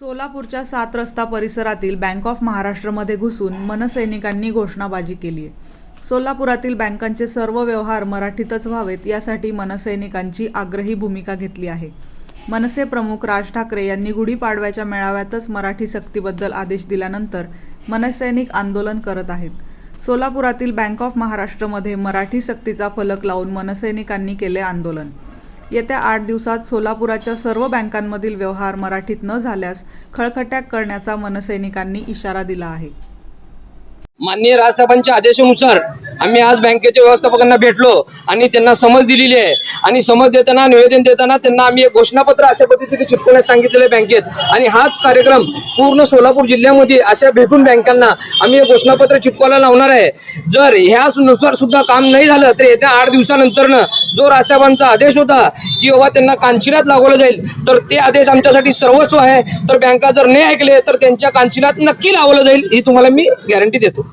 सोलापूरच्या सात रस्ता परिसरातील बँक ऑफ महाराष्ट्रमध्ये घुसून मनसैनिकांनी घोषणाबाजी केली आहे. सोलापुरातील बँकांचे सर्व व्यवहार मराठीतच व्हावेत यासाठी मनसैनिकांची आग्रही भूमिका घेतली आहे. मनसे प्रमुख राज ठाकरे यांनी गुढीपाडव्याच्या मेळाव्यातच मराठी सक्तीबद्दल आदेश दिल्यानंतर मनसैनिक आंदोलन करत आहेत. सोलापुरातील बँक ऑफ महाराष्ट्रमध्ये मराठी सक्तीचा फलक लावून मनसैनिकांनी केले आंदोलन. येत्या आठ दिवसात सोलापुराच्या सर्व बँकांमधील व्यवहार मराठीत न झाल्यास खळखट्याक करण्याचा मनसैनिकांनी इशारा दिला आहे. माननीय राजसाहेबांच्या आदेशानुसार आम्ही आज बँकेच्या व्यवस्थापकांना भेटलो आणि त्यांना समज दिलेली आहे. आणि समज देताना निवेदन देताना त्यांना आम्ही एक घोषणापत्र अशा पद्धतीने चिटकवण्यास सांगितलेलं आहे बँकेत. आणि हाच कार्यक्रम पूर्ण सोलापूर जिल्ह्यामध्ये अशा भेटून बँकांना आम्ही एक घोषणापत्र चिटकवायला लावणार आहे. जर ह्यानुसार सुद्धा काम नाही झालं तर येत्या आठ दिवसानंतरनं जो राशाबांचा आदेश होता की बाबा त्यांना कांचिनात लागवलं जाईल तर ते आदेश आमच्यासाठी सर्वस्व आहे. तर बँका जर नाही ऐकले तर त्यांच्या कांचिनात नक्की लावलं जाईल ही तुम्हाला मी गॅरंटी देतो.